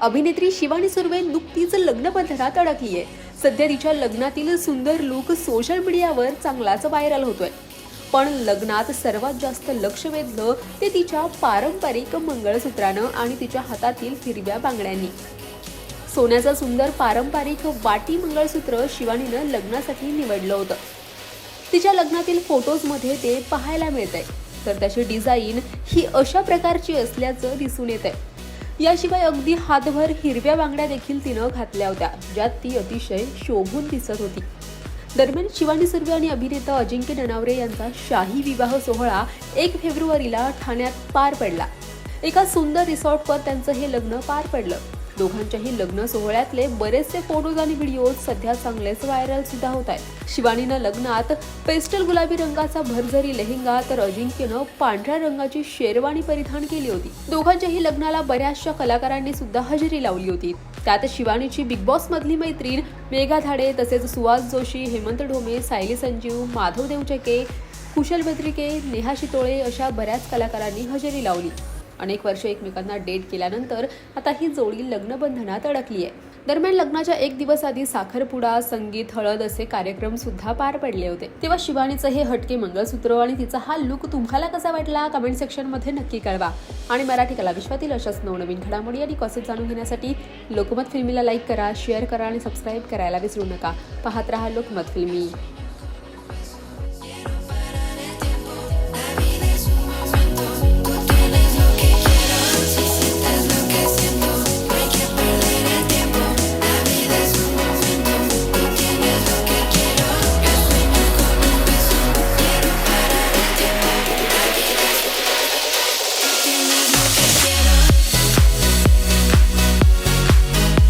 अभिनेत्री शिवानी सुर्वे नुकतीच लग्नबंधनात अडकली आहे सध्या तिच्या लग्नातील सुंदर लुक सोशल मीडियावर चांगलाच व्हायरल होतोय. पण लग्नात सर्वात जास्त लक्ष वेधलं ते तिच्या पारंपरिक मंगळसूत्रानं आणि तिच्या हातातील हिरव्या बांगड्यांनी. सोन्याचं सुंदर पारंपरिक वाटी मंगळसूत्र शिवानीनं लग्नासाठी निवडलं होतं. तिच्या लग्नातील फोटोजमध्ये ते पाहायला मिळतंय. तर त्याची डिझाईन ही अशा प्रकारची असल्याचं दिसून येत आहे याशिवाय अगदी हातभर हिरव्या बांगड्या देखील तिनं घातल्या होत्या ज्यात ती अतिशय शोभून दिसत होती. दरम्यान शिवानी सुर्वे आणि अभिनेता अजिंक्य ननावरे यांचा शाही विवाह सोहळा एक फेब्रुवारीला ठाण्यात पार पडला. एका सुंदर रिसॉर्टवर त्यांचं हे लग्न पार पडलं. दोघांच्याही लग्न सोहळ्यातले बरेचसे फोटोज आणि व्हिडिओज सध्या चांगलेच व्हायरल सुद्धा होत आहेत. शिवानीनं लग्नात पेस्टल गुलाबी रंगाचा भरझरी लेहंगा तर अजिंक्यनं पांढऱ्या रंगाची शेरवानी परिधान केली होती. दोघांच्याही लग्नाला बऱ्याचशा कलाकारांनी सुद्धा हजेरी लावली होती. त्यात शिवानीची बिग बॉस मधली मैत्रीण मेघा धाडे तसेच सुहास जोशी हेमंत ढोमे सायली संजीव माधव देवचके कुशल बेत्रिके नेहा शितोळे अशा बऱ्याच कलाकारांनी हजेरी लावली. अनेक वर्ष एकमेकांना डेट केल्यानंतर आता ही जोडी लग्नबंधनात अडकली आहे. दरम्यान लग्नाच्या एक दिवस आधी साखरपुडा संगीत हळद असे कार्यक्रम सुद्धा पार पडले होते. तेव्हा शिवानीचं हे हटके मंगळसूत्र आणि तिचा हा लुक तुम्हाला कसा वाटला? कमेंट सेक्शनमध्ये नक्की कळवा. आणि मराठी कला विश्वातील अशाच नवनवीन घडामोडी आणि कॉसिप जाणून घेण्यासाठी लोकमत फिल्मीला लाईक करा शेअर करा आणि सबस्क्राईब करायला विसरू नका. पाहत राहा लोकमत फिल्मी.